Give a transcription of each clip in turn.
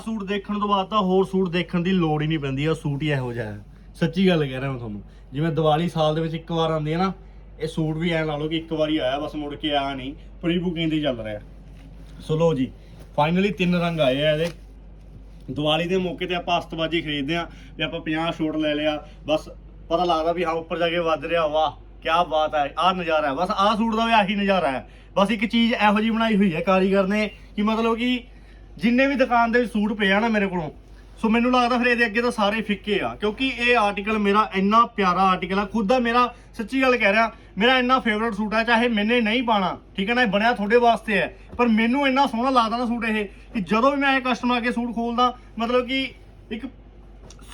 ਆਹ ਸੂਟ ਦੇਖਣ ਤੋਂ ਬਾਅਦ ਤਾਂ ਹੋਰ ਸੂਟ ਦੇਖਣ ਦੀ ਲੋੜ ਹੀ ਨਹੀਂ ਪੈਂਦੀ ਇਹ ਸੂਟ ਹੀ ਇਹੋ ਜਿਹਾ ਹੈ। ਸੱਚੀ ਗੱਲ ਕਹਿ ਰਿਹਾ ਮੈਂ ਤੁਹਾਨੂੰ। ਜਿਵੇਂ ਦੀਵਾਲੀ ਸਾਲ ਦੇ ਵਿੱਚ ਇੱਕ ਵਾਰ ਆਉਂਦੀ ਹੈ ਨਾ, ਇਹ ਸੂਟ ਵੀ ਐਂ ਲਾ ਲਓ ਕਿ ਇੱਕ ਵਾਰੀ ਆਇਆ, ਬਸ ਮੁੜ ਕੇ ਆਇਆ ਨਹੀਂ। ਪ੍ਰੀ ਬੁਕਿੰਗ ਦੀ ਚੱਲ ਰਿਹਾ। ਸੋ ਲੋ ਜੀ ਫਾਈਨਲੀ ਤਿੰਨ ਰੰਗ ਆਏ ਆ ਇਹਦੇ। ਦੀਵਾਲੀ ਦੇ ਮੌਕੇ ਤੇ ਆਪਾਂ ਅਸਤਬਾਜੀ ਖਰੀਦਦੇ ਆ ਵੀ ਆਪਾਂ 50 ਸ਼ੋਟ ਲੈ ਲਿਆ। ਬਸ ਪਤਾ ਲੱਗਦਾ ਵੀ ਹਾਂ, ਉੱਪਰ ਜਾ ਕੇ ਵੱਧ ਰਿਹਾ, ਵਾਹ ਕੀ ਬਾਤ ਹੈ, ਆਹ ਨਜ਼ਾਰਾ ਹੈ। ਬਸ ਆਹ ਸੂਟ ਦਾ ਵੀ ਆਹੀ ਨਜ਼ਾਰਾ ਹੈ। ਬਸ ਇੱਕ ਚੀਜ਼ ਇਹੋ ਜੀ ਬਣਾਈ ਹੋਈ ਹੈ ਕਾਰੀਗਰ ਨੇ ਕਿ ਮਤਲਬ ਕਿ ਜਿੰਨੇ ਵੀ ਦੁਕਾਨ ਦੇ ਵਿੱਚ ਸੂਟ ਪਏ ਆ ਨਾ ਮੇਰੇ ਕੋਲੋਂ, ਸੋ ਮੈਨੂੰ ਲੱਗਦਾ ਫਿਰ ਇਹਦੇ ਅੱਗੇ ਤਾਂ ਸਾਰੇ ਫਿੱਕੇ ਆ, ਕਿਉਂਕਿ ਇਹ ਆਰਟੀਕਲ ਮੇਰਾ ਇੰਨਾ ਪਿਆਰਾ ਆਰਟੀਕਲ ਆ, ਖੁਦ ਦਾ ਮੇਰਾ ਸੱਚੀ ਗੱਲ ਕਹਿ ਰਿਹਾ, ਮੇਰਾ ਇੰਨਾ ਫੇਵਰਟ ਸੂਟ ਆ, ਚਾਹੇ ਮੈਨੇ ਨਹੀਂ ਪਾਣਾ, ਠੀਕ ਹੈ ਨਾ, ਇਹ ਬਣਿਆ ਤੁਹਾਡੇ ਵਾਸਤੇ ਹੈ, ਪਰ ਮੈਨੂੰ ਇੰਨਾ ਸੋਹਣਾ ਲੱਗਦਾ ਨਾ ਸੂਟ ਇਹ, ਕਿ ਜਦੋਂ ਵੀ ਮੈਂ ਇਹ ਕਸਟਮਰ ਆ ਕੇ ਸੂਟ ਖੋਲਦਾ, ਮਤਲਬ ਕਿ ਇੱਕ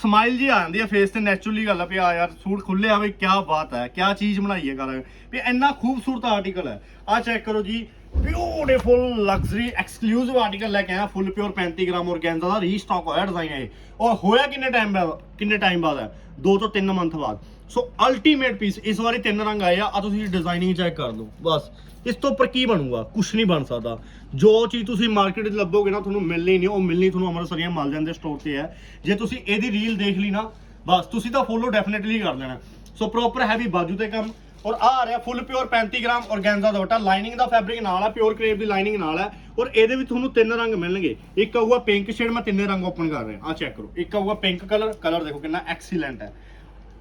ਸਮਾਈਲ ਜੀ ਆ ਜਾਂਦੀ ਹੈ ਫੇਸ ਤੇ ਨੈਚੁਰਲੀ ਗੱਲ ਆ ਵੀ ਆ ਯਾਰ ਸੂਟ ਖੁੱਲੇ ਵੀ ਕੀ ਬਾਤ ਹੈ ਕੀ ਚੀਜ਼ ਬਣਾਈ ਹੈ ਕਰ ਵੀ ਇੰਨਾ ਖੂਬਸੂਰਤ ਆਰਟੀਕਲ ਹੈ ਆ ਚੈੱਕ ਕਰੋ ਜੀ ਬਿਊਟੀਫੁਲ ਲਗਜ਼ਰੀ ਐਕਸਕਲੂਸਿਵ ਆਰਟੀਕਲ ਲੈ ਕੇ ਆਇਆ ਫੁੱਲ ਪਿਓਰ 35 ਗ੍ਰਾਮ ਔਰਗੈਂਜ਼ਾ ਦਾ ਰੀਸਟਾਕ ਹੋਇਆ ਡਿਜ਼ਾਈਨ ਇਹ। ਔਰ ਹੋਇਆ ਕਿੰਨੇ ਟਾਈਮ ਬਾਅਦ, ਕਿੰਨੇ ਟਾਈਮ ਬਾਅਦ ਹੈ 2 ਤੋਂ 3 ਮੰਥ ਬਾਅਦ। ਸੋ ਅਲਟੀਮੇਟ ਪੀਸ ਇਸ ਵਾਰੀ ਤਿੰਨ ਰੰਗ ਆਏ ਆ ਆ ਤੁਸੀਂ ਡਿਜ਼ਾਈਨਿੰਗ ਚੈੱਕ ਕਰ ਲਓ, ਬਸ। ਇਸ ਤੋਂ ਉੱਪਰ ਕੀ ਬਣੂਗਾ? ਕੁਝ ਨਹੀਂ ਬਣ ਸਕਦਾ। ਜੋ ਚੀਜ਼ ਤੁਸੀਂ ਮਾਰਕੀਟ 'ਚ ਲੱਭੋਗੇ ਨਾ, ਤੁਹਾਨੂੰ ਮਿਲਣੀ ਨਹੀਂ, ਉਹ ਮਿਲਣੀ ਤੁਹਾਨੂੰ ਅੰਮ੍ਰਿਤਸਰੀਆਂ ਮਿਲ ਜਾਂਦੇ ਸਟੋਰ ਤੇ ਹੈ। ਜੇ ਤੁਸੀਂ ਇਹਦੀ ਰੀਲ ਦੇਖ ਲਈ ਨਾ, ਬਸ, ਤੁਸੀਂ ਤਾਂ ਫੋਲੋ ਡੈਫੀਨਿਟਲੀ ਕਰ ਲੈਣਾ। ਸੋ ਪ੍ਰੋਪਰ ਹੈਵੀ ਬਾਜੂ ਤੇ ਕੰਮ। ਔਰ ਆ ਰਿਹਾ ਫੁੱਲ ਪਿਓਰ 35 ਗ੍ਰਾਮ ਔਰਗੈਂਜ਼ਾ ਦੁਪੱਟਾ। ਲਾਈਨਿੰਗ ਦਾ ਫੈਬਰਿਕ ਨਾਲ ਹੈ ਪਿਓਰ ਕਰੇਪ ਦੀ ਲਾਈਨਿੰਗ ਨਾਲ ਹੈ ਔਰ ਇਹਦੇ ਵਿੱਚ ਤੁਹਾਨੂੰ ਤਿੰਨ ਰੰਗ ਮਿਲਣਗੇ। ਇੱਕ ਆਊਗਾ ਪਿੰਕ ਸ਼ੇਡ ਮੈਂ ਤਿੰਨੇ ਰੰਗ ਓਪਨ ਕਰ ਰਿਹਾ। ਆ ਚੈੱਕ ਕਰੋ। ਇੱਕ ਆਊਗਾ ਪਿੰਕ ਕਲਰ ਕਲਰ ਦੇਖੋ ਕਿੰਨਾ ਐਕਸੀਲੈਂਟ ਹੈ।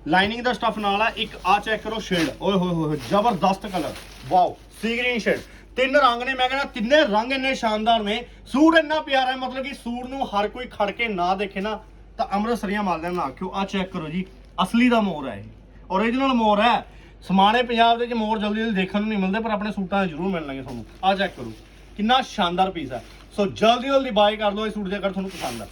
ਲਾਈਨਿੰਗ ਦਾ ਸਟਫ ਨਾਲ ਆ, ਇੱਕ ਆ ਚੈੱਕ ਕਰੋ ਸ਼ੇਡ ਓਏ ਹੋਏ ਹੋਏ ਜ਼ਬਰਦਸਤ colour wow sea green shade ਤਿੰਨ ਰੰਗ ਨੇ, ਮੈਂ ਕਹਿੰਦਾ ਤਿੰਨੇ ਰੰਗ ਇੰਨੇ ਸ਼ਾਨਦਾਰ ਨੇ। ਸੂਟ ਇੰਨਾ ਪਿਆਰਾ ਹੈ, ਮਤਲਬ ਕਿ ਸੂਟ ਨੂੰ ਹਰ ਕੋਈ ਖੜ ਕੇ ਨਾ ਦੇਖੇ ਨਾ। ਤਾਂ ਅੰਮ੍ਰਿਤਸਰੀਆਂ ਮਾਲਦਿਆਂ ਨਾ ਆਖਿਓ। ਆ ਚੈੱਕ ਕਰੋ ਜੀ, ਅਸਲੀ ਦਾ ਮੋਰ ਹੈ ਇਹ। ਓਰੀਜਨਲ ਮੋਰ ਹੈ। ਸਮਾਣੇ ਪੰਜਾਬ ਦੇ ਵਿੱਚ ਮੋਰ ਜਲਦੀ ਜਲਦੀ ਦੇਖਣ ਨੂੰ ਨਹੀਂ ਮਿਲਦੇ, ਪਰ ਆਪਣੇ ਸੂਟਾਂ 'ਚ ਜ਼ਰੂਰ ਮਿਲਣਗੇ ਤੁਹਾਨੂੰ। ਆ ਚੈੱਕ ਕਰੋ। ਕਿੰਨਾ ਸ਼ਾਨਦਾਰ ਪੀਸ ਹੈ। ਸੋ ਜਲਦੀ ਜਲਦੀ ਬਾਏ ਕਰ ਲਓ, ਇਹ ਸੂਟ ਜੇਕਰ ਤੁਹਾਨੂੰ ਪਸੰਦ ਆ।